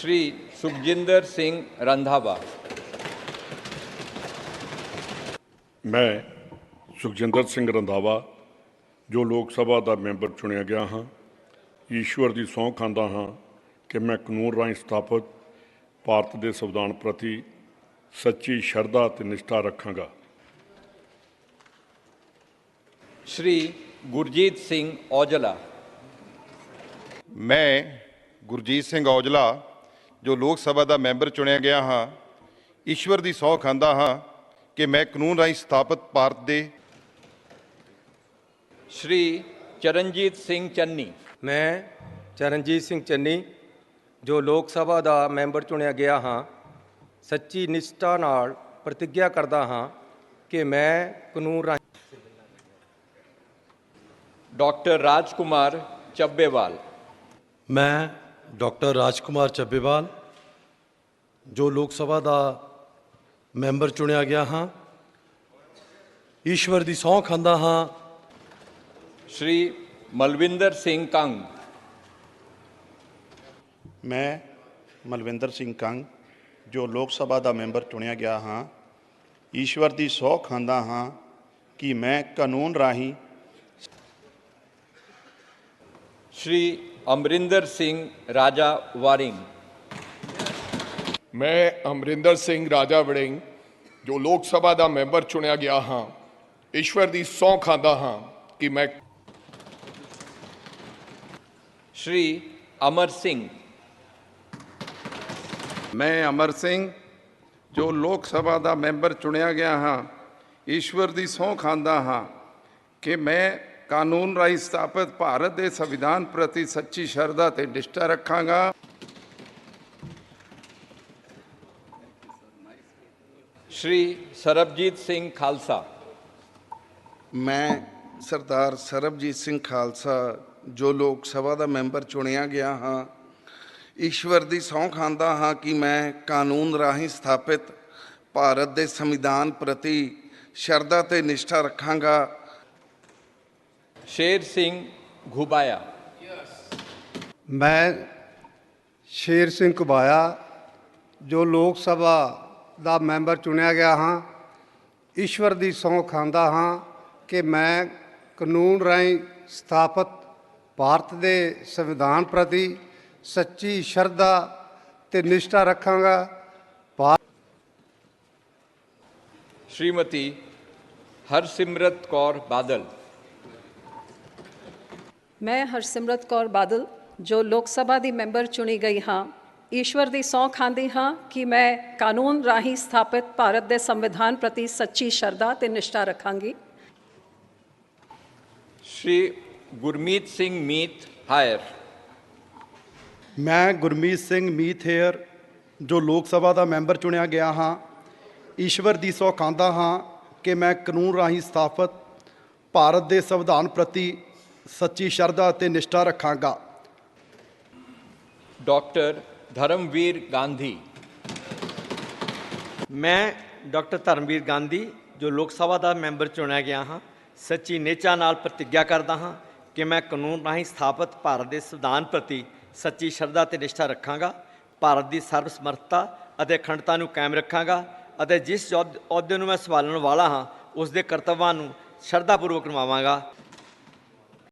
ਸ਼੍ਰੀ ਸੁਖਜਿੰਦਰ ਸਿੰਘ ਰੰਧਾਵਾ ਮੈਂ ਸੁਖਜਿੰਦਰ ਸਿੰਘ ਰੰਧਾਵਾ ਜੋ ਲੋਕ ਸਭਾ ਦਾ ਮੈਂਬਰ ਚੁਣਿਆ ਗਿਆ ਹਾਂ ਈਸ਼ਵਰ ਦੀ ਸਹੁੰ ਖਾਂਦਾ ਹਾਂ ਕਿ ਮੈਂ ਕਾਨੂੰਨ ਰਾਹੀਂ ਸਥਾਪਿਤ ਭਾਰਤ ਦੇ ਸੰਵਿਧਾਨ ਪ੍ਰਤੀ ਸੱਚੀ ਸ਼ਰਧਾ ਤੇ ਨਿਸ਼ਠਾ ਰੱਖਾਂਗਾ ਸ਼੍ਰੀ ਗੁਰਜੀਤ ਸਿੰਘ ਔਜਲਾ ਮੈਂ ਗੁਰਜੀਤ ਸਿੰਘ ਔਜਲਾ ਜੋ ਲੋਕ ਸਭਾ ਦਾ ਮੈਂਬਰ ਚੁਣਿਆ ਗਿਆ ਹਾਂ ਈਸ਼ਵਰ ਦੀ ਸੌ ਖਾਂਦਾ ਹਾਂ ਕਿ ਮੈਂ ਕਾਨੂੰਨ ਰਾਹੀਂ ਸਥਾਪਿਤ ਭਾਰਤ ਦੇ ਸ਼੍ਰੀ ਚਰਨਜੀਤ ਸਿੰਘ ਚੰਨੀ। ਮੈਂ ਚਰਨਜੀਤ ਸਿੰਘ ਚੰਨੀ ਜੋ ਲੋਕ ਸਭਾ ਦਾ ਮੈਂਬਰ ਚੁਣਿਆ ਗਿਆ ਹਾਂ ਸੱਚੀ ਨਿਸ਼ਠਾ ਨਾਲ ਪ੍ਰਤੀਗਿਆ ਕਰਦਾ ਹਾਂ ਕਿ ਮੈਂ ਕਾਨੂੰਨ ਰਾਹੀਂ ਡਾਕਟਰ ਰਾਜਕੁਮਾਰ ਚੱਬੇਵਾਲ। ਮੈਂ ਡਾਕਟਰ ਰਾਜਕੁਮਾਰ ਚੱਬੇਵਾਲ ਜੋ ਲੋਕ ਸਭਾ ਦਾ ਮੈਂਬਰ ਚੁਣਿਆ ਗਿਆ ਹਾਂ। ਈਸ਼ਵਰ ਦੀ ਸੌਂ ਖਾਂਦਾ ਹਾਂ। ਸ਼੍ਰੀ ਮਲਵਿੰਦਰ ਸਿੰਘ ਕੰਗ। ਮੈਂ ਮਲਵਿੰਦਰ ਸਿੰਘ ਕੰਗ ਜੋ ਲੋਕ ਸਭਾ ਦਾ ਮੈਂਬਰ ਚੁਣਿਆ ਗਿਆ ਹਾਂ। ਈਸ਼ਵਰ ਦੀ ਸੌ ਖਾਂਦਾ ਹਾਂ ਕਿ ਮੈਂ ਕਾਨੂੰਨ ਰਾਹੀਂ ਸ਼੍ਰੀ ਅਮਰਿੰਦਰ ਸਿੰਘ ਰਾਜਾ ਵਾਰਿੰਗ। ਮੈਂ ਅਮਰਿੰਦਰ ਸਿੰਘ ਰਾਜਾ ਵੜਿੰਗ ਜੋ ਲੋਕ ਸਭਾ ਦਾ ਮੈਂਬਰ ਚੁਣਿਆ ਗਿਆ ਹਾਂ ਈਸ਼ਵਰ ਦੀ ਸੌਂ ਖਾਂਦਾ ਹਾਂ ਕਿ ਮੈਂ ਸ਼੍ਰੀ ਅਮਰ ਸਿੰਘ। ਮੈਂ ਅਮਰ ਸਿੰਘ ਜੋ ਲੋਕ ਸਭਾ ਦਾ ਮੈਂਬਰ ਚੁਣਿਆ ਗਿਆ ਹਾਂ ਈਸ਼ਵਰ ਦੀ ਸੌਂ ਖਾਂਦਾ ਹਾਂ ਕਿ ਮੈਂ ਕਾਨੂੰਨ ਰਾਹੀਂ ਸਥਾਪਿਤ ਭਾਰਤ ਦੇ ਸੰਵਿਧਾਨ ਪ੍ਰਤੀ ਸੱਚੀ ਸ਼ਰਧਾ ਤੇ ਨਿਸ਼ਠਾ ਰੱਖਾਂਗਾ। ਸ਼੍ਰੀ ਸਰਬਜੀਤ ਸਿੰਘ ਖਾਲਸਾ ਮੈਂ ਸਰਦਾਰ ਸਰਬਜੀਤ ਸਿੰਘ ਖਾਲਸਾ ਜੋ ਲੋਕ ਸਭਾ ਦਾ ਮੈਂਬਰ ਚੁਣਿਆ ਗਿਆ ਹਾਂ ਈਸ਼ਵਰ ਦੀ ਸਹੁੰ ਖਾਂਦਾ ਹਾਂ ਕਿ ਮੈਂ ਕਾਨੂੰਨ ਰਾਹੀਂ ਸਥਾਪਿਤ ਭਾਰਤ ਦੇ ਸੰਵਿਧਾਨ ਪ੍ਰਤੀ ਸ਼ਰਧਾ ਤੇ ਨਿਸ਼ਠਾ ਰੱਖਾਂਗਾ ਸ਼ੇਰ ਸਿੰਘ ਘੁਬਾਇਆ ਮੈਂ ਸ਼ੇਰ ਸਿੰਘ ਘੁਬਾਇਆ ਜੋ ਲੋਕ ਸਭਾ ਦਾ ਮੈਂਬਰ ਚੁਣਿਆ ਗਿਆ ਹਾਂ। ਈਸ਼ਵਰ ਦੀ ਸੌਂ ਖਾਂਦਾ ਹਾਂ ਕਿ ਮੈਂ ਕਾਨੂੰਨ ਰਾਹੀਂ ਸਥਾਪਿਤ ਭਾਰਤ ਦੇ ਸੰਵਿਧਾਨ ਪ੍ਰਤੀ ਸੱਚੀ ਸ਼ਰਧਾ ਤੇ ਨਿਸ਼ਠਾ ਰੱਖਾਂਗਾ। ਸ਼੍ਰੀਮਤੀ ਹਰਸਿਮਰਤ ਕੌਰ ਬਾਦਲ। ਮੈਂ ਹਰਸਿਮਰਤ ਕੌਰ ਬਾਦਲ ਜੋ ਲੋਕ ਸਭਾ ਦੀ ਮੈਂਬਰ ਚੁਣੀ ਗਈ ਹਾਂ। ਈਸ਼ਵਰ ਦੀ ਸੌਂ ਖਾਂਦੀ ਹਾਂ ਕਿ ਮੈਂ ਕਾਨੂੰਨ ਰਾਹੀਂ ਸਥਾਪਿਤ ਭਾਰਤ ਦੇ ਸੰਵਿਧਾਨ ਪ੍ਰਤੀ ਸੱਚੀ ਸ਼ਰਧਾ ਤੇ ਨਿਸ਼ਠਾ ਰੱਖਾਂਗੀ। ਸ਼੍ਰੀ ਗੁਰਮੀਤ ਸਿੰਘ ਮੀਤ ਹਾਇਰ। ਮੈਂ ਗੁਰਮੀਤ ਸਿੰਘ ਮੀਤ ਹੇਅਰ ਜੋ ਲੋਕ ਸਭਾ ਦਾ ਮੈਂਬਰ ਚੁਣਿਆ ਗਿਆ ਹਾਂ ਈਸ਼ਵਰ ਦੀ ਸੌ ਖਾਂਦਾ ਹਾਂ ਕਿ ਮੈਂ ਕਾਨੂੰਨ ਰਾਹੀਂ ਸਥਾਪਿਤ ਭਾਰਤ ਦੇ ਸੰਵਿਧਾਨ ਪ੍ਰਤੀ ਸੱਚੀ ਸ਼ਰਧਾ ਅਤੇ ਨਿਸ਼ਠਾ ਰੱਖਾਂਗਾ। ਡਾਕਟਰ ਧਰਮਵੀਰ ਗਾਂਧੀ। ਮੈਂ ਡਾਕਟਰ ਧਰਮਵੀਰ ਗਾਂਧੀ, ਜੋ ਲੋਕ ਸਭਾ ਦਾ ਮੈਂਬਰ ਚੁਣਿਆ ਗਿਆ ਹਾਂ, ਸੱਚੀ ਨੇਚਾ ਨਾਲ ਪ੍ਰਤੀਗਿਆ ਕਰਦਾ ਹਾਂ ਕਿ ਮੈਂ ਕਾਨੂੰਨ ਰਾਹੀਂ ਸਥਾਪਿਤ ਭਾਰਤ ਦੇ ਸੰਵਿਧਾਨ ਪ੍ਰਤੀ ਸੱਚੀ ਸ਼ਰਧਾ ਤੇ ਨਿਸ਼ਠਾ ਰੱਖਾਂਗਾ, ਭਾਰਤ ਦੀ ਸਰਵਸਮਰਥਤਾ ਅਤੇ ਅਖੰਡਤਾ ਨੂੰ ਕਾਇਮ ਰੱਖਾਂਗਾ ਅਤੇ ਜਿਸ ਅਹੁਦੇ ਨੂੰ ਮੈਂ ਸੰਭਾਲਣ ਵਾਲਾ ਹਾਂ, ਉਸ ਦੇ ਕਰਤੱਵਾਂ ਨੂੰ ਸ਼ਰਧਾਪੂਰਵਕ ਨਿਭਾਵਾਂਗਾ।